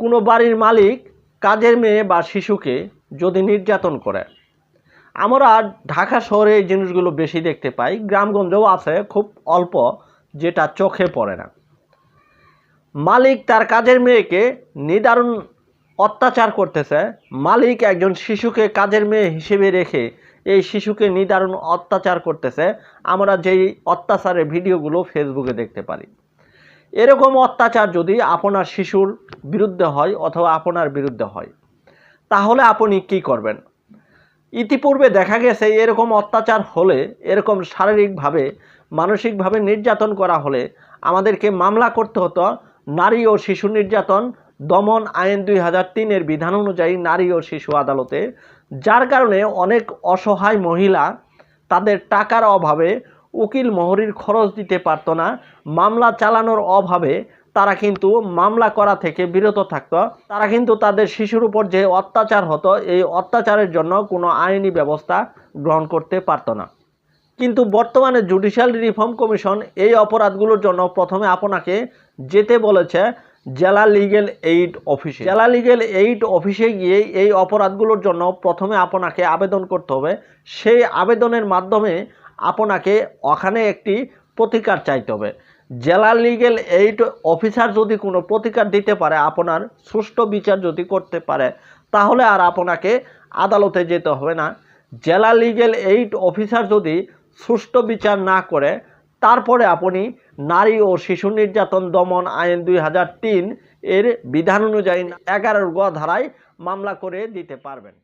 কোনো বাড়ির মালিক কাজের মেয়ে বা শিশুকে যদি নির্যাতন করে। আমরা ঢাকা শহরে এই জিনিসগুলো বেশি দেখতে পাই, গ্রামগঞ্জেও আছে খুব অল্প, যেটা চোখে পড়ে না। মালিক তার কাজের মেয়েকে নিদারুণ অত্যাচার করতেছে। মালিক একজন শিশুকে কাজের মেয়ে হিসেবে রেখে এই শিশুকে নিদারুণ অত্যাচার করতেছে। আমরা যেই অত্যাচারের ভিডিওগুলো ফেসবুকে দেখতে পারি। এরকম অত্যাচার যদি আপনার শিশুর বিরুদ্ধে হয় অথবা আপনার বিরুদ্ধে হয়। তাহলে আপনি কি করবেন? ইতিপূর্বে দেখা গেছে এরকম অত্যাচার হলে, এরকম শারীরিকভাবে, মানসিকভাবে নির্যাতন করা হলে আমাদেরকে মামলা করতে হতো নারী ও শিশু নির্যাতন, দমন আইন দুই হাজার তিনের বিধান অনুযায়ী নারী ও শিশু আদালতে, যার কারণে অনেক অসহায় মহিলা তাদের টাকার অভাবে উকিল মোহরির খরচ দিতে পারতো না, মামলা চালানোর অভাবে তারা কিন্তু মামলা করা থেকে বিরত থাকত। তারা কিন্তু তাদের শিশুর উপর যে অত্যাচার হতো, এই অত্যাচারের জন্য কোনো আইনি ব্যবস্থা গ্রহণ করতে পারতো না। কিন্তু বর্তমানে জুডিশিয়াল রিফর্ম কমিশন এই অপরাধগুলোর জন্য প্রথমে আপনাকে যেতে বলেছে জেলা লিগেল এইড অফিসে। জেলা লিগেল এইড অফিসে গিয়ে এই অপরাধগুলোর জন্য প্রথমে আপনাকে আবেদন করতে হবে। সেই আবেদনের মাধ্যমে আপনাকে ওখানে একটি প্রতিকার চাইতে হবে। জেলা লিগেল এইড অফিসার যদি কোনো প্রতিকার দিতে পারে, আপনার সুষ্ঠু বিচার যদি করতে পারে, তাহলে আর আপনাকে আদালতে যেতে হবে না। জেলা লিগেল এইড অফিসার যদি সুষ্ঠু বিচার না করে, তারপরে আপনি নারী ও শিশু নির্যাতন দমন আইন দুই হাজার তিন এর বিধান অনুযায়ী এগারোর গ ধারায় মামলা করে দিতে পারবেন।